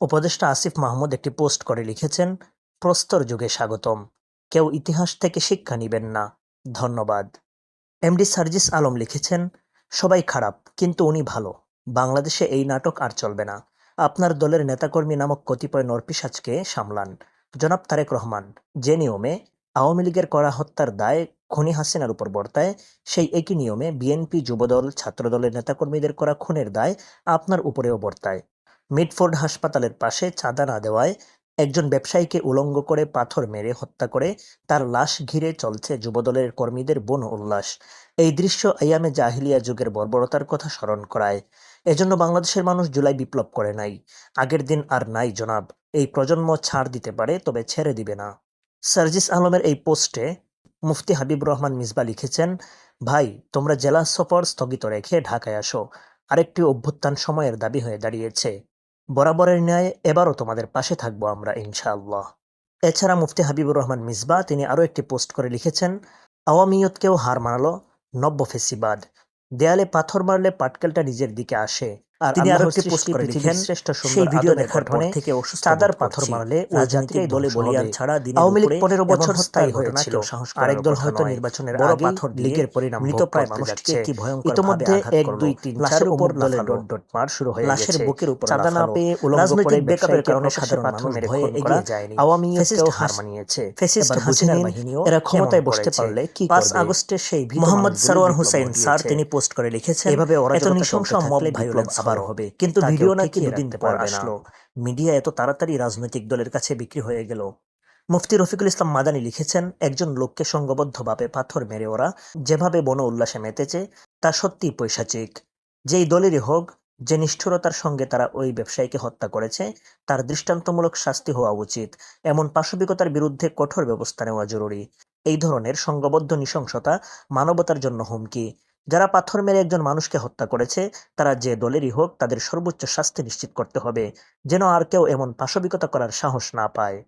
উপদেষ্টা আসিফ মাহমুদ একটি পোস্ট করে লিখেছেন, প্রস্তর যুগে স্বাগতম। কেউ ইতিহাস থেকে শিক্ষা নিবেন না। ধন্যবাদ। এমডি সার্জিস আলম লিখেছেন, সবাই খারাপ, কিন্তু উনি ভালো। বাংলাদেশে এই নাটক আর চলবে না। আপনার দলের নেতাকর্মী নামক কতিপয় নরপিসাজকে সামলান। জনাব তারেক রহমান, যে নিয়মে আওয়ামী লীগের করা হত্যার দায় খুনি হাসিনার উপর বর্তায়, সেই একই নিয়মে বিএনপি যুবদল, ছাত্রদলের নেতাকর্মীদের করা খুনের দায় আপনার উপরেও বর্তায়। মিডফোর্ড হাসপাতালের পাশে চাঁদা না দেওয়ায় একজন ব্যবসায়ীকে উলঙ্গ করে পাথর মেরে হত্যা করে তার লাশ ঘিরে চলছে যুবদলের কর্মীদের বন উল্লাস। এই দৃশ্য আইয়ামে জাহিলিয়া যুগের বর্বরতার কথা স্মরণ করায়। এজন্য বাংলাদেশের মানুষ জুলাই বিপ্লব করে নাই। আগের দিন আর নাই জনাব। এই প্রজন্ম ছাড় দিতে পারে, তবে ছেড়ে দিবে না। সার্জিস আলমের এই পোস্টে মুফতি হাবিব রহমান মিসবা লিখেছেন, ভাই, তোমরা জেলা সফর স্থগিত রেখে ঢাকায় আসো। আরেকটি অভ্যুত্থান সময়ের দাবি হয়ে দাঁড়িয়েছে। বরাবরের ন্যায় এবারও তোমাদের পাশে থাকব আমরা, ইনশাআল্লাহ। এছাড়া মুফতি হাবিবুর রহমান মিসবা, তিনি আরও একটি পোস্ট করে লিখেছেন, আওয়ামীয়তকেও হার মানালো নব্য ফেসিবাদ। দেয়ালে পাথর মারলে পাটকেলটা নিজের দিকে আসে। তিনি আরও একটি পোস্ট করে লিখেন সেই ভিডিও দেখার পর থেকে চাঁদার পাথর মারলে রাজনীতির দলে বলিয়ান ছাড়া আওয়ামী লীগ পনেরো বছর স্থায়ী হয়েছিল আরেক দল হয়তো নির্বাচনের বড় পাথর লীগের পরিণাম মৃত প্রায় মানুষকে কি ভয়ঙ্কর ইতিমধ্যে এক দুই তিন লাশের উপর দলে ডট ডট মার শুরু হয়ে লাশের বুকের উপর চাঁদা না পেয়ে রাজনৈতিক বেকআপের কারণে সাধারণ মানুষ ভয়ে এগিয়ে যায়নি। আওয়ামী লীগকেও হার মানিয়েছে। ফেসিস্ট হাসিনার বাহিনীও এরা ক্ষমতায় বসতে পারলে কি পাঁচ আগস্টে সেই মোহাম্মদ সরওয়ার হোসেন স্যার তিনি পোস্ট করে লিখেছেন এভাবে ওরা এত নৃশংস মব ভায়োলেন্স আবার হবে। কিন্তু ভিডিও নাকি দুদিন পর আসলো। মিডিয়া এত তাড়াতাড়ি রাজনৈতিক দলের কাছে বিক্রি হয়ে গেল। মুফতি রফিকুল ইসলাম মাদানি লিখেছেন একজন লোককে সংঘবদ্ধভাবে পাথর মেরে ওরা যেভাবে বন উল্লাসে মেতেছে তা সত্যি পৈশাচিক। যেই দলেরই হোক যে নিষ্ঠুরতার সঙ্গে তারা ওই ব্যবসায়ীকে হত্যা করেছে তার দৃষ্টান্তমূলক শাস্তি হওয়া উচিত। এমন পাশবিকতার বিরুদ্ধে কঠোর ব্যবস্থা নেওয়া জরুরি। এই ধরনের সংঘবদ্ধ নৃশংসতা মানবতার জন্য হুমকি। যারা পাথর মেরে একজন মানুষকে হত্যা করেছে, তারা যে দলেরই হোক তাদের সর্বোচ্চ শাস্তি নিশ্চিত করতে হবে, যেন আর কেউ এমন পাশবিকতা করার সাহস না পায়।